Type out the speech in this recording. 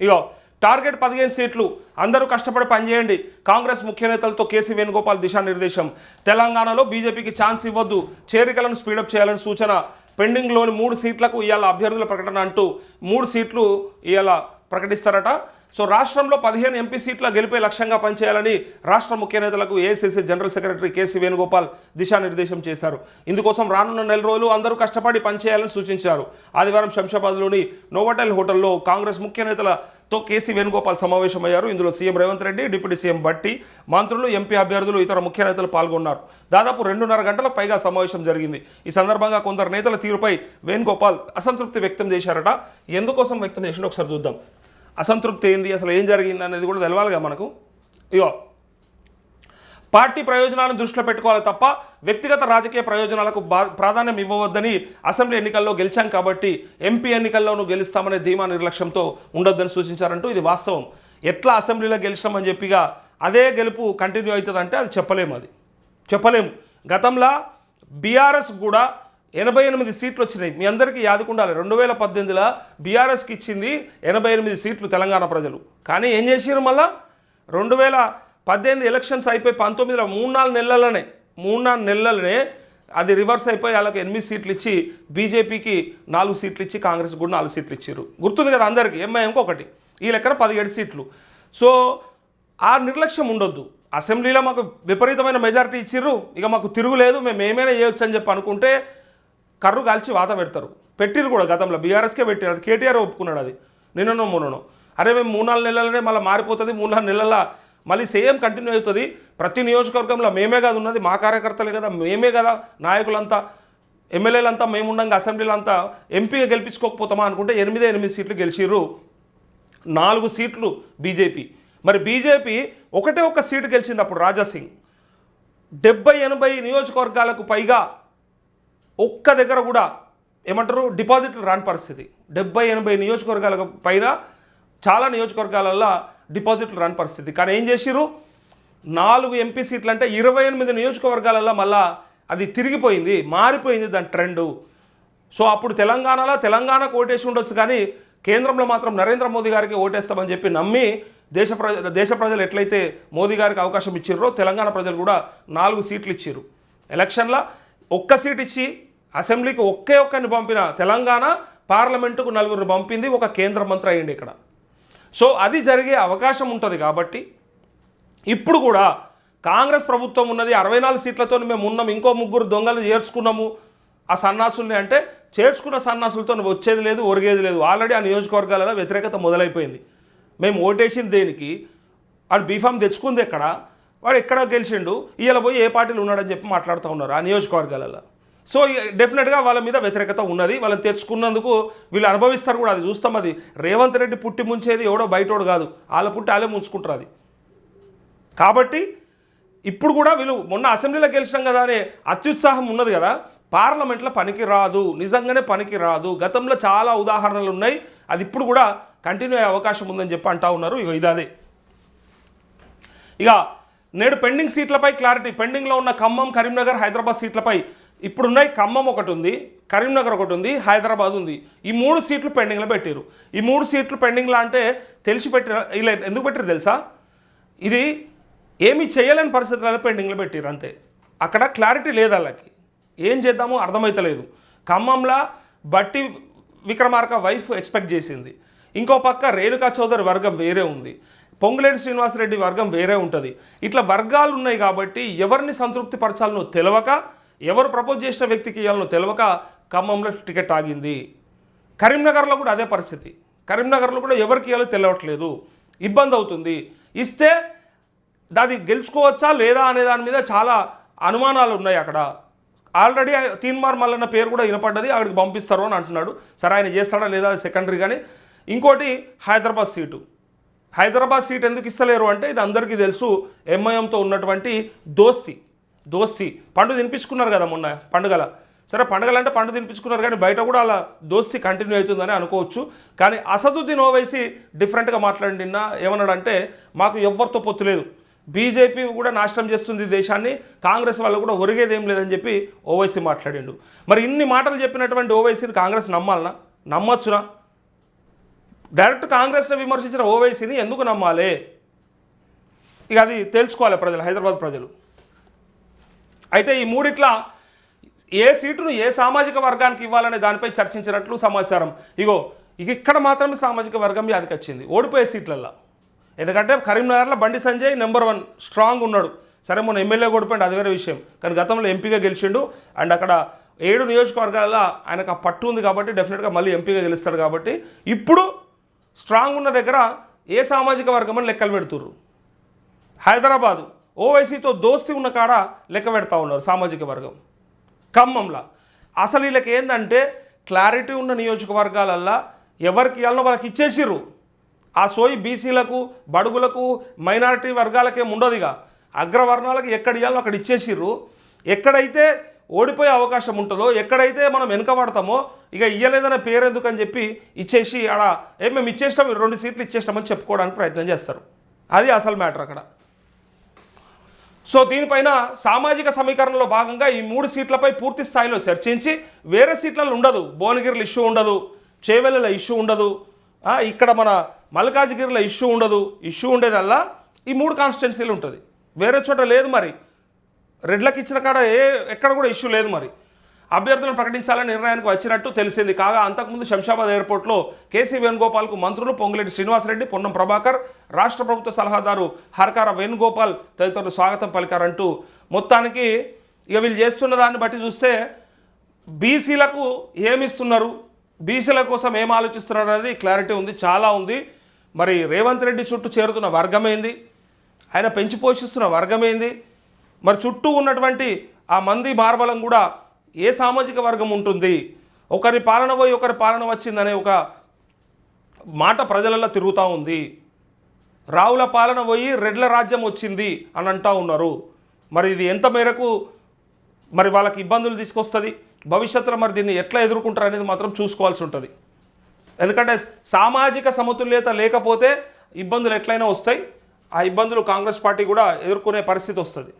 ఇగో target పదిహేను సీట్లు అందరూ కష్టపడి పనిచేయండి. కాంగ్రెస్ ముఖ్య నేతలతో కేసీ వేణుగోపాల్ దిశానిర్దేశం. తెలంగాణలో బీజేపీకి ఛాన్స్ ఇవ్వద్దు. చేరికలను స్పీడప్ చేయాలని సూచన. పెండింగ్లోని మూడు సీట్లకు ఇవాళ అభ్యర్థుల ప్రకటన అంటూ మూడు సీట్లు ఇవాళ ప్రకటిస్తారట. సో రాష్ట్రంలో పదిహేను ఎంపీ సీట్ల గెలిపే లక్ష్యంగా పనిచేయాలని రాష్ట్ర ముఖ్య నేతలకు AICC general secretary KC Venugopal దిశానిర్దేశం చేశారు. ఇందుకోసం రానున్న నెల రోజులు అందరూ కష్టపడి పనిచేయాలని సూచించారు. ఆదివారం శంషాబాద్లోని నోవటెల్ హోటల్లో కాంగ్రెస్ ముఖ్య నేతలతో కేసీ వేణుగోపాల్ సమావేశమయ్యారు. ఇందులో CM Revanth Reddy deputy CM Bhatti మంత్రులు ఎంపీ అభ్యర్థులు ఇతర ముఖ్య నేతలు పాల్గొన్నారు. దాదాపు రెండున్నర గంటలకు పైగా సమావేశం జరిగింది. ఈ సందర్భంగా కొందరు నేతల తీరుపై వేణుగోపాల్ అసంతృప్తి వ్యక్తం చేశారట. ఎందుకోసం వ్యక్తం చేసిండో ఒకసారి చూద్దాం. అసంతృప్తి ఏంది అసలు ఏం జరిగింది అనేది కూడా తెలవాలిగా మనకు. ఇగో పార్టీ ప్రయోజనాలను దృష్టిలో పెట్టుకోవాలి తప్ప వ్యక్తిగత రాజకీయ ప్రయోజనాలకు బా ప్రాధాన్యం ఇవ్వవద్దని అసెంబ్లీ ఎన్నికల్లో గెలిచాం కాబట్టి ఎంపీ ఎన్నికల్లోనూ గెలుస్తామనే ధీమా నిర్లక్ష్యంతో ఉండొద్దని సూచించారంటూ ఇది వాస్తవం. ఎట్లా అసెంబ్లీలో గెలిచామని చెప్పిగా అదే గెలుపు కంటిన్యూ అవుతుందంటే అది చెప్పలేము అది. చెప్పలేము. గతంలో బీఆర్ఎస్ కూడా ఎనభై ఎనిమిది సీట్లు వచ్చినాయి మీ అందరికీ యాదుకుండాలి. రెండు వేల పద్దెనిమిదిలో బీఆర్ఎస్కి ఇచ్చింది ఎనభై ఎనిమిది సీట్లు తెలంగాణ ప్రజలు. కానీ ఏం చేసారు మళ్ళా? రెండు వేల పద్దెనిమిది ఎలక్షన్స్ అయిపోయి పంతొమ్మిదిలో మూడు నాలుగు నెలలనే మూడు నాలుగు నెలలనే అది రివర్స్ అయిపోయి వాళ్ళకి ఎనిమిది సీట్లు ఇచ్చి బీజేపీకి నాలుగు సీట్లు ఇచ్చి కాంగ్రెస్ కూడా నాలుగు సీట్లు ఇచ్చారు గుర్తుంది కదా అందరికీ? ఎంఐఎంకి ఒకటి ఈ లెక్కన పదిహేడు సీట్లు. సో ఆ నిర్లక్ష్యం ఉండొద్దు. అసెంబ్లీలో మాకు విపరీతమైన మెజారిటీ ఇచ్చిర్రు. ఇక మాకు తిరుగులేదు. మేము ఏమైనా చేయొచ్చు అని చెప్పి అనుకుంటే కర్రు కాల్చి వాత పెడతారు. పెట్టిరు కూడా గతంలో. బీఆర్ఎస్కే పెట్టారు అది కేటీఆర్ ఒప్పుకున్నాడు అది. నిన్ననో మొన్ననో. అరే మేము మూడు నాలుగు నెలలనే మళ్ళీ మారిపోతుంది మూడు నాలుగు నెలల మళ్ళీ సేమ్ కంటిన్యూ అవుతుంది. ప్రతి నియోజకవర్గంలో మేమే కాదు ఉన్నది మా కార్యకర్తలే కదా మేమే కదా నాయకులంతా ఎమ్మెల్యేలంతా మేముండగా అసెంబ్లీలంతా ఎంపీగా గెలిపించుకోకపోతామా అనుకుంటే ఎనిమిదే ఎనిమిది సీట్లు గెలిచిర్రు. నాలుగు సీట్లు బీజేపీ. మరి బీజేపీ ఒకటే ఒక సీటు గెలిచింది అప్పుడు రాజాసింగ్. డెబ్బై ఎనభై నియోజకవర్గాలకు పైగా ఒక్క దగ్గర కూడా ఏమంటారు డిపాజిట్లు రాని పరిస్థితి. డెబ్బై ఎనభై నియోజకవర్గాలకు పైన చాలా నియోజకవర్గాలల్లో డిపాజిట్లు రాని పరిస్థితి. కానీ ఏం చేసిర్రు? నాలుగు ఎంపీ సీట్లు అంటే ఇరవై ఎనిమిది నియోజకవర్గాలలో మళ్ళా అది తిరిగిపోయింది మారిపోయింది దాని ట్రెండు. సో అప్పుడు తెలంగాణలో తెలంగాణకు ఓటేసి ఉండొచ్చు కానీ కేంద్రంలో మాత్రం నరేంద్ర మోదీ గారికి ఓటేస్తామని చెప్పి నమ్మి దేశ ప్రజ దేశ ప్రజలు ఎట్లయితే మోదీ గారికి అవకాశం ఇచ్చిర్రో తెలంగాణ ప్రజలు కూడా నాలుగు సీట్లు ఇచ్చారు ఎలక్షన్లో ఒక్క సీట్ ఇచ్చి అసెంబ్లీకి ఒకే ఒక్కరిని పంపిన తెలంగాణ పార్లమెంటుకు నలుగురిని పంపింది ఒక కేంద్ర మంత్రి అయ్యండి ఇక్కడ. సో అది జరిగే అవకాశం ఉంటుంది కాబట్టి ఇప్పుడు కూడా కాంగ్రెస్ ప్రభుత్వం ఉన్నది అరవై నాలుగు సీట్లతో మేము ఉన్నాం ఇంకో ముగ్గురు దొంగలు చేర్చుకున్నాము ఆ సన్నాసుల్ని అంటే చేర్చుకున్న సన్నాసులతో వచ్చేది లేదు ఒరిగేది లేదు. ఆల్రెడీ ఆ నియోజకవర్గాలలో వ్యతిరేకత మొదలైపోయింది. మేము ఓటేసింది దేనికి? వాడు బీఫామ్ తెచ్చుకుంది ఎక్కడ? వాడు ఎక్కడ గెలిచిండు ఇవాళ పోయి ఏ పార్టీలు ఉన్నాడని చెప్పి మాట్లాడుతూ ఉన్నారు ఆ నియోజకవర్గాలలో. సో డెఫినెట్గా వాళ్ళ మీద వ్యతిరేకత ఉన్నది. వాళ్ళని తెచ్చుకున్నందుకు వీళ్ళు అనుభవిస్తారు కూడా అది చూస్తాం అది. రేవంత్ రెడ్డి పుట్టి ముంచేది ఎవడో బయటోడు కాదు. వాళ్ళ పుట్టి వాళ్ళే ముంచుకుంటారు అది. కాబట్టి ఇప్పుడు కూడా వీళ్ళు మొన్న అసెంబ్లీలో గెలిచినాం కదా అనే అత్యుత్సాహం ఉన్నది కదా. పార్లమెంట్లో పనికి రాదు. నిజంగానే పనికి రాదు. గతంలో చాలా ఉదాహరణలు ఉన్నాయి. అది ఇప్పుడు కూడా కంటిన్యూ అయ్యే అవకాశం ఉందని చెప్పి అంటా ఉన్నారు. ఇక ఇదే ఇక నేడు పెండింగ్ సీట్లపై క్లారిటీ పెండింగ్లో ఉన్న ఖమ్మం కరీంనగర్ హైదరాబాద్ సీట్లపై ఇప్పుడున్నాయి. ఖమ్మం ఒకటి ఉంది కరీంనగర్ ఒకటి ఉంది హైదరాబాద్ ఉంది. ఈ మూడు సీట్లు పెండింగ్లో పెట్టారు. ఈ మూడు సీట్లు పెండింగ్లో అంటే తెలిసి పెట్టిన ఇలా ఎందుకు పెట్టారు తెలుసా? ఇది ఏమీ చేయలేని పరిస్థితులలో పెండింగ్లో పెట్టారు అంతే. అక్కడ క్లారిటీ లేదు వాళ్ళకి. ఏం చేద్దామో అర్థమవుతలేదు ఖమ్మంలో బట్టి విక్రమార్క వైఫ్ ఎక్స్పెక్ట్ చేసింది. ఇంకో పక్క రేణుకా చౌదరి వర్గం వేరే ఉంది. పొంగులేటి శ్రీనివాసరెడ్డి వర్గం వేరే ఉంటుంది. ఇట్లా వర్గాలు ఉన్నాయి కాబట్టి ఎవరిని సంతృప్తి పరచాలనో తెలవక ఎవరు ప్రపోజ్ చేసిన వ్యక్తికి ఇవ్వాలనో తెలవక ఖమ్మంలో టికెట్ ఆగింది. కరీంనగర్లో కూడా అదే పరిస్థితి. కరీంనగర్లో కూడా ఎవరికి ఇవ్వాలో తెలియట్లేదు ఇబ్బంది అవుతుంది. ఇస్తే అది గెలుచుకోవచ్చా లేదా అనే దాని మీద చాలా అనుమానాలు ఉన్నాయి అక్కడ. ఆల్రెడీ తీన్మార్ మల్లన్న పేరు కూడా వినపడ్డది ఆవిడకి పంపిస్తారు అని అంటున్నాడు. సరే ఆయన చేస్తాడా లేదా సెకండరీ కానీ ఇంకోటి హైదరాబాద్ సీటు. హైదరాబాద్ సీట్ ఎందుకు ఇస్తలేరు అంటే ఇది అందరికీ తెలుసు ఎంఐఎంతో ఉన్నటువంటి దోస్తి దోస్తి. పండు తినిపించుకున్నారు కదా మొన్న పండుగల. సరే పండుగలు అంటే పండు తినిపించుకున్నారు కానీ బయట కూడా అలా దోస్తి కంటిన్యూ అవుతుందని అనుకోవచ్చు. కానీ అసదుద్దీన్ ఓవైసీ డిఫరెంట్గా మాట్లాడినా ఏమన్నాడంటే మాకు ఎవరితో పొత్తు లేదు. బీజేపీ కూడా నాశనం చేస్తుంది దేశాన్ని కాంగ్రెస్ వాళ్ళు కూడా ఒరిగేది ఏం లేదని చెప్పి ఓవైసీ మాట్లాడిండు. మరి ఇన్ని మాటలు చెప్పినటువంటి ఓవైసీని కాంగ్రెస్ నమ్మాలనా? నమ్మొచ్చునా? డైరెక్ట్ కాంగ్రెస్ని విమర్శించిన ఓవైసీని ఎందుకు నమ్మాలి? ఇక అది తెలుసుకోవాలి ప్రజలు హైదరాబాద్ ప్రజలు. అయితే ఈ మూడిట్ల ఏ సీటును ఏ సామాజిక వర్గానికి ఇవ్వాలనే దానిపై చర్చించినట్లు సమాచారం. ఇగో ఇక ఇక్కడ మాత్రమే సామాజిక వర్గం వ్యాధికి వచ్చింది. ఓడిపోయే సీట్లల్లో. ఎందుకంటే కరీంనగర్లో Bandi Sanjay number one strong ఉన్నాడు. సరే మొన్న ఎమ్మెల్యే ఓడిపోయింది అది వేరే విషయం. కానీ గతంలో ఎంపీగా గెలిచిండు. అండ్ అక్కడ ఏడు నియోజకవర్గాల ఆయనకు ఆ పట్టు ఉంది కాబట్టి డెఫినెట్గా మళ్ళీ ఎంపీగా గెలుస్తాడు కాబట్టి ఇప్పుడు స్ట్రాంగ్ ఉన్న దగ్గర ఏ సామాజిక వర్గం అని లెక్కలు పెడుతుర్రు? హైదరాబాదు ఓవైసీతో దోస్తి ఉన్న కాడ లెక్క పెడతా ఉన్నారు సామాజిక వర్గం. ఖమ్మంలో. అసలు వీళ్ళకి ఏంటంటే క్లారిటీ ఉన్న నియోజకవర్గాలల్లో ఎవరికి ఇవ్వాలనో వాళ్ళకి ఇచ్చేసిర్రు. ఆ సోయి బీసీలకు బడుగులకు మైనారిటీ వర్గాలకేం ఉండదుగా. అగ్రవర్ణాలకు ఎక్కడ ఇవ్వాలో అక్కడ ఇచ్చేసిర్రు. ఎక్కడైతే ఓడిపోయే అవకాశం ఉంటుందో ఎక్కడైతే మనం వెనుకబడతామో ఇక ఇయ్యలేదనే పేరు ఎందుకని చెప్పి ఇచ్చేసి ఆడ ఏ మేము ఇచ్చేసినాం రెండు సీట్లు ఇచ్చేసినామని చెప్పుకోవడానికి ప్రయత్నం చేస్తారు. అది అసలు మ్యాటర్ అక్కడ. సో దీనిపైన సామాజిక సమీకరణలో భాగంగా ఈ మూడు సీట్లపై పూర్తి స్థాయిలో చర్చించి వేరే సీట్లలో ఉండదు. భువనగిరిలో ఇష్యూ ఉండదు. చేవెళ్ళలో ఇష్యూ ఉండదు. ఇక్కడ మన మల్కాజిగిరిలో ఇష్యూ ఉండదు. ఇష్యూ ఉండేదల్లా ఈ మూడు కాన్స్టిట్యున్సీలు ఉంటుంది. వేరే చోట లేదు మరి. రెడ్లకు ఇచ్చిన కాడ ఏ ఎక్కడ కూడా ఇష్యూ లేదు మరి. అభ్యర్థులను ప్రకటించాలని నిర్ణయానికి వచ్చినట్టు తెలిసింది. కాగా అంతకుముందు శంషాబాద్ ఎయిర్పోర్ట్లో కేసీ వేణుగోపాల్కు మంత్రులు పొంగులేటి శ్రీనివాసరెడ్డి పొన్నం ప్రభాకర్ రాష్ట్ర ప్రభుత్వ సలహాదారు హర్కార వేణుగోపాల్ తదితరులు స్వాగతం పలికారంటూ మొత్తానికి ఇక వీళ్ళు చేస్తున్న దాన్ని బట్టి చూస్తే బీసీలకు ఏమిస్తున్నారు? బీసీల కోసం ఏం ఆలోచిస్తున్నారు అనేది క్లారిటీ ఉంది చాలా ఉంది. మరి రేవంత్ రెడ్డి చుట్టూ చేరుతున్న వర్గమైంది ఆయన పెంచి పోషిస్తున్న వర్గమేంది మరి చుట్టూ ఉన్నటువంటి ఆ మంది మార్బలం కూడా ఏ సామాజిక వర్గం ఉంటుంది? ఒకరి పాలన పోయి ఒకరి పాలన వచ్చిందనే ఒక మాట ప్రజలలో తిరుగుతూ ఉంది. రావుల పాలన పోయి రెడ్ల రాజ్యం వచ్చింది అని అంటూ ఉన్నారు. మరి ఇది ఎంత మేరకు మరి వాళ్ళకి ఇబ్బందులు తీసుకొస్తుంది? భవిష్యత్తులో మరి దీన్ని ఎట్లా ఎదుర్కొంటారు అనేది మాత్రం చూసుకోవాల్సి ఉంటుంది. ఎందుకంటే సామాజిక సమతుల్యత లేకపోతే ఇబ్బందులు ఎట్లయినా వస్తాయి. ఆ ఇబ్బందులు కాంగ్రెస్ పార్టీ కూడా ఎదుర్కొనే పరిస్థితి వస్తుంది.